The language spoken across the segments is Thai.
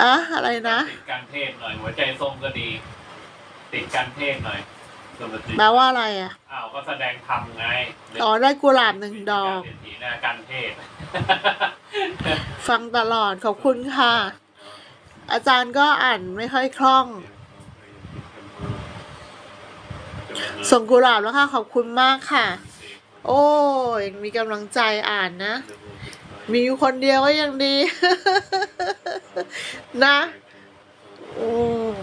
อะอะไรนะ ติดการเทศหน่อย หัวใจส้มก็ดี ติดการเทศหน่อยสมติแปลว่าอะไรอะ อ้าวก็แสดงธรรมไงอ๋อได้กุหลาบหนึ่งดอกเศรษฐีนะการเทศ ฟังตลอดขอบคุณค่ะ อาจารย์ก็อ่านไม่ค่อยคล่อง ส่งกุหลาบแล้วค่ะ ขอบคุณมากค่ะ โอ้ยมีกำลังใจอ่านนะ มีอยู่คนเดียวก็ยังดี นะอืม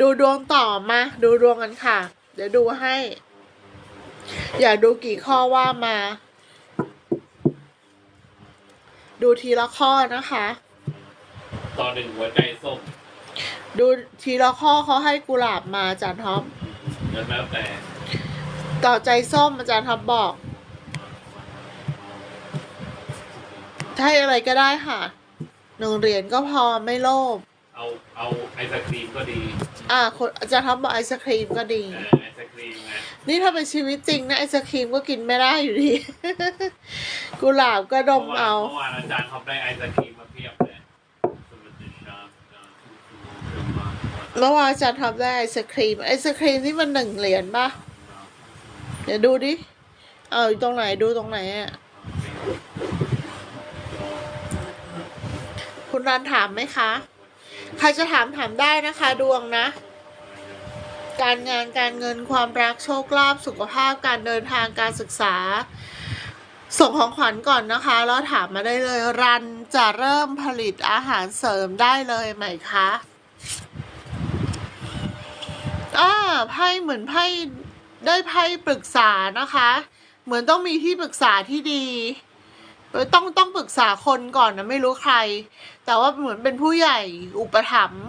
ดูดวงต่อมา ดูดวงกันค่ะ เดี๋ยวดูให้ อยากดูกี่ข้อว่ามา ดูทีละข้อนะคะ ตอนหนึ่งหัวใจส้มดูทีละข้อเขาให้กุหลาบมาอาจารย์ท็อปแล้วแล้วแต่ ต่อใจส้มอาจารย์ท็อปบอกให้อะไรก็ได้ค่ะ หนึ่งเหรียญก็พอไม่โลภเอาเอาไอศครีมก็ดีอ่าคนอาจารย์ท็อปบอกไอศครีมก็ดี เออไอศครีมไงนี่ถ้าเป็นชีวิตจริงนะไอศครีมก็กินไม่ได้อยู่ดี กุหลาบก็ดมเอา เมื่อวานอาจารย์เขาได้ไอศครีมมาเพียบเลยสวัสดีครับเมื่อวานอาจารย์ทำได้ไอศครีม ไอศครีมนี่มันหนึ่งเหรียญป่ะ เดี๋ยวดูดิ เอาอยู่ตรงไหนดูตรงไหนอะ คุณรันถามไหมคะ ใครจะถามถามได้นะคะ ดวงนะ การงานการเงินความรักโชคลาภสุขภาพการเดินทางการศึกษา ส่งของขวัญก่อนนะคะ แล้วถามมาได้เลย รันจะเริ่มผลิตอาหารเสริมได้เลยไหมคะอ่าไพ่เหมือนไพ่ได้ไพ่ปรึกษานะคะ เหมือนต้องมีที่ปรึกษาที่ดี ต้องต้องปรึกษาคนก่อนนะไม่รู้ใคร แต่ว่าเหมือนเป็นผู้ใหญ่อุปถัมภ์